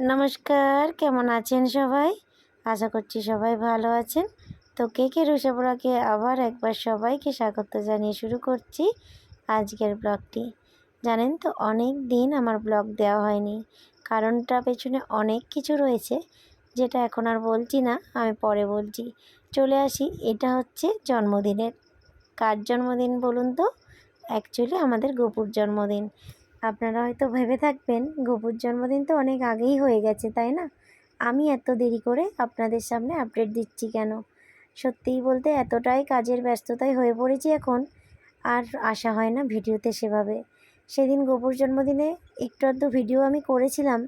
নমস্কার, কেমন আছেন সবাই? আশা করছি সবাই ভালো আছেন। তো কে কে রুষাপড়াকে আবার একবার সবাইকে স্বাগত জানিয়ে শুরু করছি আজকের ব্লগটি। জানেন তো, অনেক দিন আমার ব্লগ দেওয়া হয়নি। কারণটা পেছনে অনেক কিছু রয়েছে, যেটা এখন আর বলছি না, আমি পরে বলছি। চলে আসি, এটা হচ্ছে জন্মদিনের। কার জন্মদিন বলুন তো? অ্যাকচুয়ালি আমাদের গোপুর জন্মদিন। আপনারা হয়তো ভেবে থাকবেন, গোপুর জন্মদিন তো অনেক আগেই হয়ে গেছে, তাই না? আমি এত দেরি করে আপনাদের সামনে আপডেট দিচ্ছি কেন? সত্যিই বলতে এতটাই কাজের ব্যস্ততায় হয়ে পড়েছি এখন, আর আসা হয় না ভিডিওতে সেভাবে। সেদিন গোপুর জন্মদিনে একটু আধটু ভিডিও আমি করেছিলাম,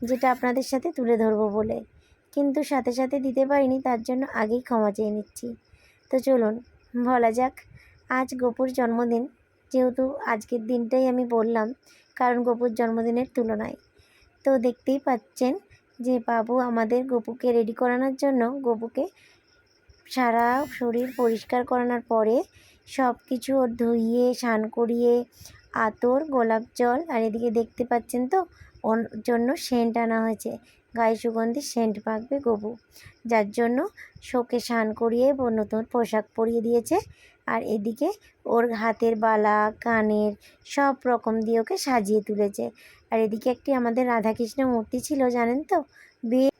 যেটা আপনাদের সাথে তুলে ধরবো বলে। কিন্তু সাথে সাথে দিতে পারিনি, তার জন্য আগেই ক্ষমা চেয়ে নিচ্ছি। তো চলুন, বলা যাক, আজ গোপুর জন্মদিন যেহেতু আজকের দিনটাই আমি বললাম, কারণ গপুর জন্মদিনের তুলনায়। তো দেখতেই পাচ্ছেন যে বাবু আমাদের গপুকে রেডি করানোর জন্য গপুকে সারা শরীর পরিষ্কার করানোর পরে সব কিছু ওর ধুইয়ে স্নান করিয়ে, আতর, গোলাপ জল, আর এদিকে দেখতে পাচ্ছেন তো, ওর জন্য সেন্ট আনা হয়েছে। গায়ে সুগন্ধি, সেন্ট মাখবে গবু। যার জন্য শোকে স্নান করিয়ে নতুন পোশাক পরিয়ে দিয়েছে। আর এদিকে ওর হাতের বালা, কানের সব রকম দিয়ে ওকে সাজিয়ে তুলেছে। আর এদিকে একটি আমাদের রাধাকৃষ্ণ মূর্তি ছিল, জানেন তো? বেশ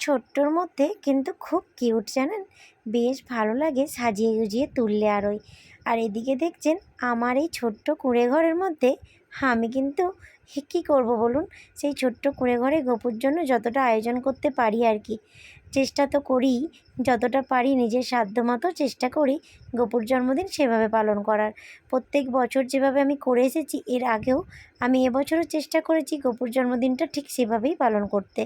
ছোট্টর মধ্যে কিন্তু খুব কিউট, জানেন? বেশ ভালো লাগে সাজিয়ে গুজিয়ে তুললে আরোই। আর এদিকে দেখছেন, আমার এই ছোট্ট কুঁড়ে ঘরের মধ্যে আমি কিন্তু কী করব বলুন? সেই ছোট্ট কুঁড়ে ঘরে গোপুর জন্য যতটা আয়োজন করতে পারি আর কি। চেষ্টা তো করি যতটা পারি নিজের সাধ্য মতো চেষ্টা করি গোপুর জন্মদিন সেভাবে পালন করার। প্রত্যেক বছর যেভাবে আমি করে এসেছি, এর আগেও আমি এবছরও চেষ্টা করেছি গোপুর জন্মদিনটা ঠিক সেভাবেই পালন করতে।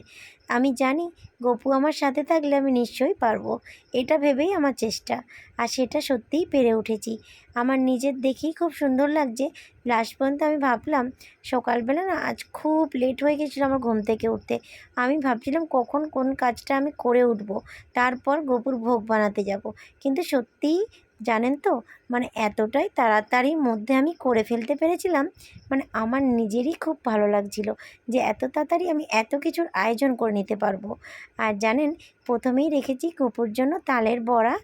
আমি জানি গোপু আমার সাথে থাকলে আমি নিশ্চয়ই পারব, এটা ভেবেই আমার চেষ্টা, আর সেটা সত্যিই পেরে উঠেছি। আমার নিজের দেখেই খুব সুন্দর লাগছে। লাস্ট পর্যন্ত আমি ভাবলাম, সকালবেলা না আজ খুব লেট হয়ে গেছিল আমার ঘুম থেকে উঠতে। আমি ভাবছিলাম কখন কোন কাজটা আমি করে উঠবো, তারপর গোপুর ভোগ বানাতে যাব। কিন্তু সত্যিই জানেন তো মানে এতটাই তাড়াতাড়ির মধ্যে আমি করে ফেলতে পেরেছিলাম মানে আমার নিজেরই খুব ভালো লাগছিল যে এত তাড়াতাড়ি আমি এত কিছুর আয়োজন করে নিতে পারব। আর জানেন, প্রথমেই রেখেছি কুপুর জন্য তালের বড়া,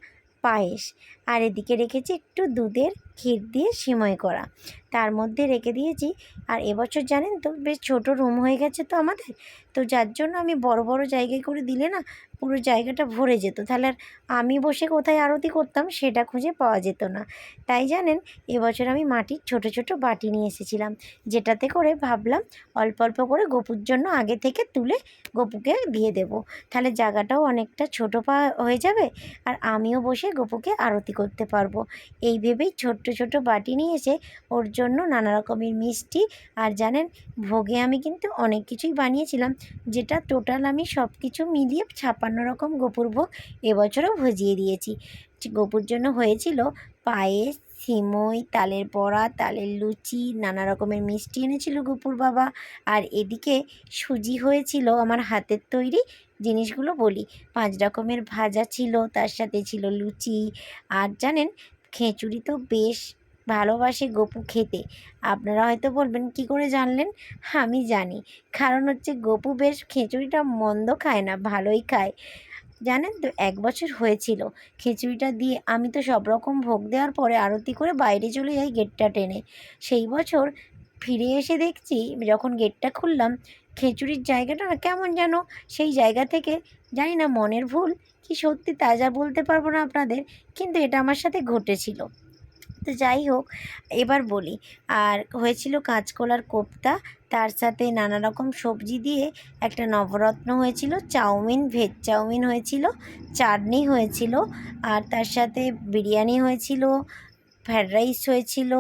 পায়েস। আর এদিকে রেখেছি একটু দুধের ক্ষীর দিয়ে সিময় করা। তার মধ্যে রেখে দিয়েছি। আর এবছর জানেন তো, বেশ ছোট রুম হয়ে গেছে তো আমাদের। তো যার জন্য আমি বড় বড় জায়গায় করে দিলে না, পুরো জায়গাটা ভরে যেত। তাহলে আর আমি বসে কোথায় আরতি করতাম সেটা খুঁজে পাওয়া যেত না। তাই জানেন, এবছর আমি মাটির ছোট ছোট বাটি নিয়ে এসেছিলাম। যেটাতে করে ভাবলাম অল্প অল্প করে গপুর জন্য আগে থেকে তুলে গপুকে দিয়ে দেব। তাহলে জায়গাটাও অনেকটা ছোট পা হয়ে যাবে আর আমিও বসে গপুকে আরতি করতে পারব। এই ভেবেই ছোট্ট ছোট বাটি নিয়ে এসে ওর জন্য নানা রকমের মিষ্টি আর জানেন ভোগে আমি কিন্তু অনেক কিছুই বানিয়েছিলাম, যেটা টোটাল আমি সব কিছু মিলিয়ে ছাপ্পান্ন রকম গোপুর ভোগ এবছরও ভজিয়ে দিয়েছি। গোপুর জন্য হয়েছিল পায়েস, সিমই, তালের বড়া, তালের লুচি, নানা রকমের মিষ্টি এনেছিল গোপুর বাবা। আর এদিকে সুজি হয়েছিল আমার হাতের তৈরি জিনিসগুলো বলি। পাঁচ রকমের ভাজা ছিল, তার সাথে ছিল লুচি। আর জানেন, খেঁচুড়ি তো বেশ ভালোবাসে গপু খেতে। আপনারা হয়তো বলবেন, কি করে জানলেন? আমি জানি। কারণ হচ্ছে গপু বেশ খিচুড়িটা মন্দ খায় না, ভালোই খায়। জানেন তো, এক বছর হয়েছিল। খিচুড়িটা দিয়ে আমি তো সব রকম ভোগ দেওয়ার পরে আরতি করে বাইরে চলে যাই গেটটা টেনে। সেই বছর ফিরে এসে দেখছি, যখন গেটটা খুললাম, খিচুড়ির জায়গাটা না কেমন যেন? সেই জায়গা থেকে, জানি না মনের ভুল, কি সত্যি তাজা বলতে পারব না আপনাদের, কিন্তু এটা আমার সাথে ঘটেছিল। তো যাই হোক, এবার বলি। আর হয়েছিল কাঁচকলার কোপ্তা, তার সাথে নানা রকম সবজি দিয়ে একটা নবরত্ন হয়েছিল, চাউমিন, ভেজ চাউমিন হয়েছিল, চাটনি হয়েছিল, আর তার সাথে বিরিয়ানি হয়েছিল ফ্রায়েড রাইস হয়েছিল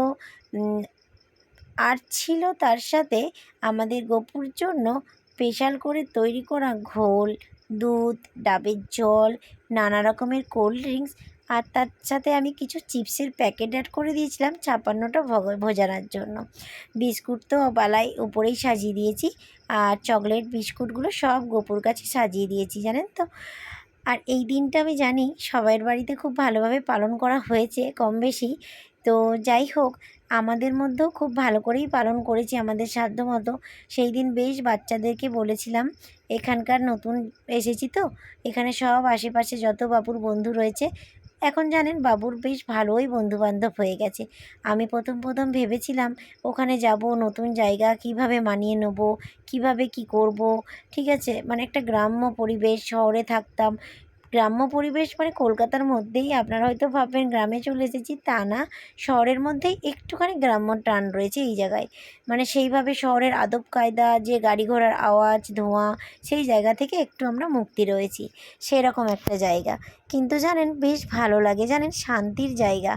আর ছিল তার সাথে আমাদের গোপুর জন্য স্পেশাল করে তৈরি করা ঘোল, দুধ, ডাবের জল, নানা রকমের কোল্ড ড্রিঙ্কস আর তার সাথে আমি কিছু চিপসের প্যাকেট অ্যাড করে দিয়েছিলাম ছাপান্নটা ভোজানোর জন্য। বিস্কুট তো বালাই উপরেই সাজিয়ে দিয়েছি আর চকলেট বিস্কুটগুলো সব গোপুর কাছে সাজিয়ে দিয়েছি, জানেন তো? আর এই দিনটা আমি জানি সবাইয়ের বাড়িতে খুব ভালোভাবে পালন করা হয়েছে, কম বেশি। তো যাই হোক, আমাদের মধ্যেও খুব ভালো করেই পালন করেছি আমাদের সাধ্য মতো। সেই দিন বেশ বাচ্চাদেরকে বলেছিলাম, এখানকার নতুন এসেছি তো? এখানে সব আশেপাশে যত বাবুর বন্ধু রয়েছে এখন জানেন বাবুর বেশ ভালোই বন্ধুবান্ধব হয়ে গেছে। আমি প্রথম প্রথম ভেবেছিলাম ওখানে যাব, নতুন জায়গা কীভাবে মানিয়ে নেব, কীভাবে কি করব, ঠিক আছে? মানে একটা গ্রাম্য পরিবেশ, শহরে থাকতাম গ্রাম্য পরিবেশ মানে কলকাতার মধ্যেই, আপনারা হয়তো ভাববেন গ্রামে চলে এসেছি, তা না। শহরের মধ্যেই একটুখানি গ্রাম্য টান রয়েছে এই জায়গায়। মানে সেইভাবে শহরের আদব কায়দা, যে গাড়ি ঘোড়ার আওয়াজ, ধোঁয়া, সেই জায়গা থেকে একটু আমরা মুক্তি রয়েছি। সেরকম একটা জায়গা। কিন্তু জানেন, বেশ ভালো লাগে জানেন, শান্তির জায়গা।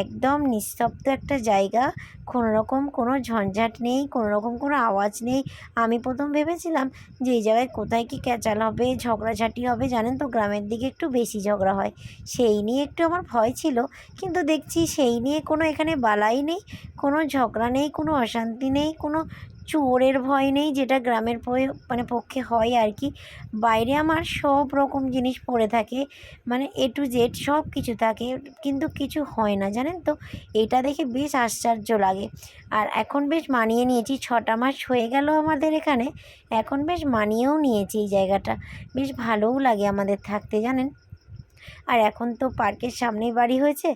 একদম নিস্তব্ধ একটা জায়গা। কোনো রকম কোনো ঝঞ্ঝাট নেই কোনো রকম কোনো আওয়াজ নেই। আমি প্রথম ভেবেছিলাম যে এই জায়গায় কোথায় কি ক্যাচাল হবে, ঝগড়াঝাটি হবে, জানেন তো, গ্রামের দিকে একটু বেশি ঝগড়া হয়। সেই নিয়ে একটু আমার ভয় ছিল, কিন্তু দেখছি সেই নিয়ে কোনো এখানে বালাই নেই, কোনো ঝগড়া নেই, কোনো অশান্তি নেই, কোনো চোরের ভয় নেই, যেটা গ্রামের মানে পক্ষে হয় আর কি। বাইরে আমার সব রকম জিনিস পড়ে থাকে মানে এ টু জেড সব কিছু থাকে, কিন্তু কিছু হয় না, জানেন তো? এটা দেখে বেশ আশ্চর্য লাগে। আর এখন বেশ মানিয়ে নিয়েছি, ছটা মাস হয়ে গেল আমাদের এখানে, এখন বেশ মানিয়েও নিয়েছি এই জায়গাটা। বেশ ভালোও লাগে আমাদের থাকতে, জানেন? আর এখন তো পার্কের সামনেই বাড়ি হয়েছে,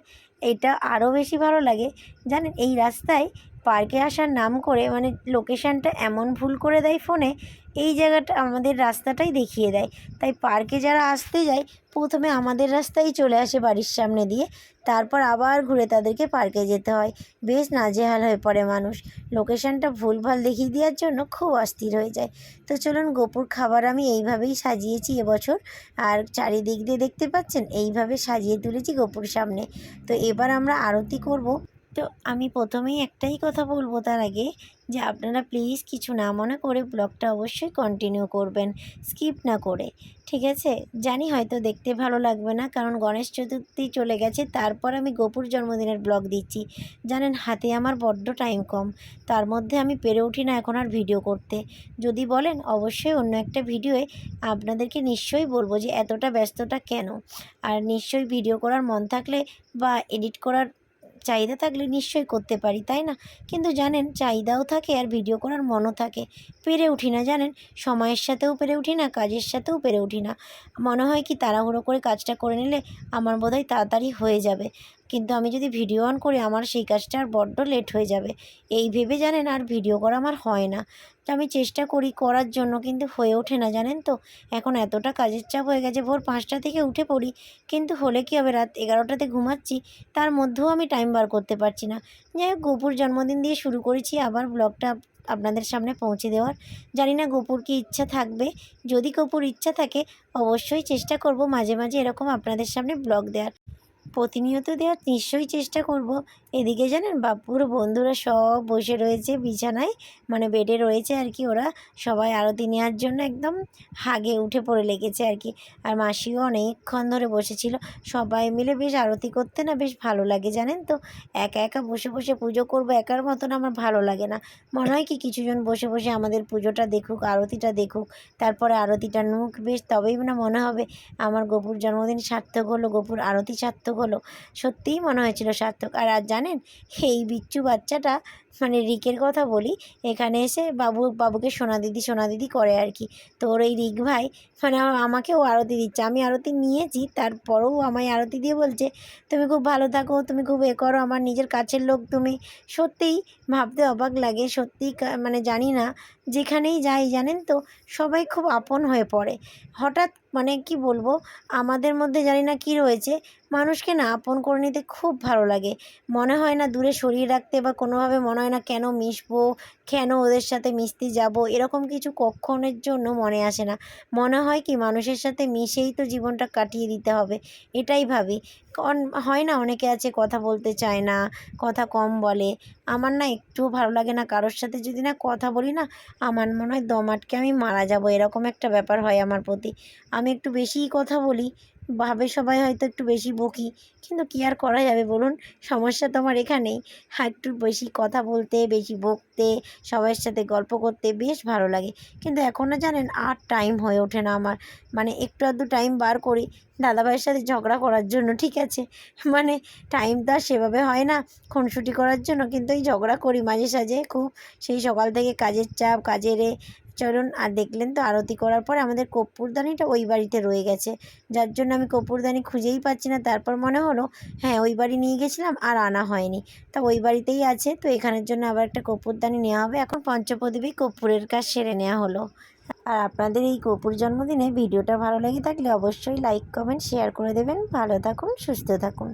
এটা আরও বেশি ভালো লাগে। জানেন, এই রাস্তায় পার্কে আসার নাম করে মানে লোকেশানটা এমন ভুল করে দেয় ফোনে, এই জায়গাটা আমাদের রাস্তাটাই দেখিয়ে দেয়। তাই পার্কে যারা আসতে যায়, প্রথমে আমাদের রাস্তায় চলে আসে বাড়ির সামনে দিয়ে, তারপর আবার ঘুরে তাদেরকে পার্কে যেতে হয়। বেশ নাজেহাল হয়ে পড়ে মানুষ। লোকেশানটা ভুলভাল দেখিয়ে দেওয়ার জন্য খুব অস্থির হয়ে যায়। তো চলুন, গোপুর খাবার আমি এইভাবেই সাজিয়েছি এবছর। আর চারিদিক দিয়ে দেখতে পাচ্ছেন, এইভাবে সাজিয়ে তুলেছি গোপুর সামনে। তো এবার আমরা আরতি করব। তো আমি প্রথমেই একটাই কথা বলব তার আগে যে আপনারা প্লিজ কিছু না মনে করে ব্লগটা অবশ্যই কন্টিনিউ করবেন স্কিপ না করে, ঠিক আছে? জানি হয়তো দেখতে ভালো লাগবে না, কারণ গণেশ চতুর্থী চলে গেছে, তারপর আমি গোপুর জন্মদিনের ব্লগ দিচ্ছি। জানেন, হাতে আমার বড্ড টাইম কম, তার মধ্যে আমি পেরে উঠি না এখন আর ভিডিও করতে। যদি বলেন, অবশ্যই অন্য একটা ভিডিওয়ে আপনাদেরকে নিশ্চয়ই বলব যে এতটা ব্যস্ততা কেন? আর নিশ্চয়ই ভিডিও করার মন থাকলে বা এডিট করার চাহিদা থাকলে নিশ্চয়ই করতে পারি, তাই না? কিন্তু জানেন, চাহিদাও থাকে আর ভিডিও করার মনও থাকে। পেরে উঠি না, জানেন? সময়ের সাথেও পেরে উঠি না, কাজের সাথেও পেরে উঠি না। মনে হয় কি তাড়াহুড়ো করে কাজটা করে নিলে আমার বোধহয় তাড়াতাড়ি হয়ে যাবে। কিন্তু আমি যদি ভিডিও অন করি, আমার সেই কাজটা আর বড্ড লেট হয়ে যাবে। এই ভেবে জানেন আর ভিডিও করা আমার হয় না। তো আমি চেষ্টা করি করার জন্য, কিন্তু হয়ে ওঠে না, জানেন তো? এখন এতটা কাজের চাপ হয়ে গেছে, ভোর পাঁচটা থেকে উঠে পড়ি, কিন্তু হলে কি হবে? রাত এগারোটাতে ঘুমাচ্ছি, তার মধ্যেও আমি টাইম বার করতে পারছি না। যাই হোক, গোপুর জন্মদিন দিয়ে শুরু করেছি, আবার ব্লগটা আপনাদের সামনে পৌঁছে দেওয়ার। জানি না গোপুর কি ইচ্ছা থাকবে। যদি গোপুর ইচ্ছা থাকে, অবশ্যই চেষ্টা করব মাঝে মাঝে এরকম আপনাদের সামনে ব্লগ দেওয়ার প্রতিনিয়ত দেওয়ার নিশ্চয়ই চেষ্টা করব এদিকে জানেন বাপুর বন্ধুরা সব বসে রয়েছে বিছানায় মানে বেডে রয়েছে আর কি ওরা। সবাই আরতি নেওয়ার জন্য একদম হাগে উঠে পড়ে লেগেছে আর কি। আর মাসিও অনেকক্ষণ ধরে বসেছিল। সবাই মিলে বেশ আরতি করতে না বেশ ভালো লাগে জানেন তো। একা একা বসে বসে পুজো করব একার মতন আমার ভালো লাগে না। মনে হয় কি কিছুজন বসে বসে আমাদের পুজোটা দেখুক, আরতিটা দেখুক, তারপরে আরতিটা নুক বেশ, তবেই না মনে হবে আমার গোপুর জন্মদিন সার্থক হলো, গোপুর আরতি সার্থক হলো। সত্যিই মনে হয়েছিল সার্থক। আর আর জানেন? এই বিচ্ছু বাচ্চাটা মানে রিকের কথা বলি, এখানে এসে বাবু, বাবুকে সোনা দিদি সোনা দিদি করে আর কি। তো ওর এই রিক ভাই মানে আমাকেও আরতি দিচ্ছে। আমি আরতি নিয়েছি, তারপরেও আমায় আরতি দিয়ে বলছে, তুমি খুব ভালো থাকো, তুমি খুব এ করো, আমার নিজের কাছের লোক তুমি। সত্যিই ভাবতে অবাক লাগে, সত্যিই কা- মানে জানি না, যেখানেই যাই, জানেন তো, সবাই খুব আপন হয়ে পড়ে। হঠাৎ মানে কি বলব, আমাদের মধ্যে জানি না কি রয়েছে, মানুষকে না আপন করে নিতে খুব ভালো লাগে। মনে হয় না দূরে সরিয়ে রাখতে বা কোনোভাবে মনে হয় না কেন মিশবো? কেন ওদের সাথে মিশতে যাব? এরকম কিছু কক্ষণের জন্য মনে আসে না। মনে হয় কি, মানুষের সাথে মিশেই তো জীবনটা কাটিয়ে দিতে হবে। এটাই ভাবি। হয় না অনেকে আছে কথা বলতে চায় না, কথা কম বলে। আমার না একটুও ভালো লাগে না কারোর সাথে যদি না কথা বলি না, আমার মনে হয় দম আটকে আমি মারা যাব। এরকম একটা ব্যাপার হয় আমার প্রতি। আমি একটু বেশিই কথা বলি ভাবে সবাই হয়তো একটু বেশি বকি, কিন্তু কী আর করা যাবে বলুন? সমস্যা তো আমার এখানেই। একটু বেশি কথা বলতে, বেশি বকতে, সবার সাথে গল্প করতে বেশ ভালো লাগে। কিন্তু এখনও জানেন, আর টাইম হয়ে ওঠে না আমার। মানে একটু আধটু টাইম বার করি, দাদাভাইয়ের সাথে ঝগড়া করার জন্য, ঠিক আছে? মানে টাইম তো আর সেভাবে হয় না, খুনসুটি করার জন্য, কিন্তু এই ঝগড়া করি মাঝে সাঝে খুব। সেই সকাল থেকে কাজের চাপ, কাজের এ চলুন, আর দেখলেন তো আরতি করার পর আমাদের কর্পূরদানিটা ওই বাড়িতে রয়ে গেছে। যার জন্য আমি কর্পূরদানি খুঁজেই পাচ্ছি না। তারপর মনে হলো হ্যাঁ ওই বাড়ি নিয়ে গেছিলাম আর আনা হয়নি। তা ওই বাড়িতেই আছে, তো এখানের জন্য আবার একটা কর্পূরদানি নেওয়া হবে। এখন পঞ্চপ্রদীপেই কর্পূরের কাজ সেরে নেওয়া হলো। আর আপনাদের এই কর্পূর জন্মদিনে ভিডিওটা ভালো লেগে থাকলে অবশ্যই লাইক, কমেন্ট, শেয়ার করে দেবেন। ভালো থাকুন, সুস্থ থাকুন।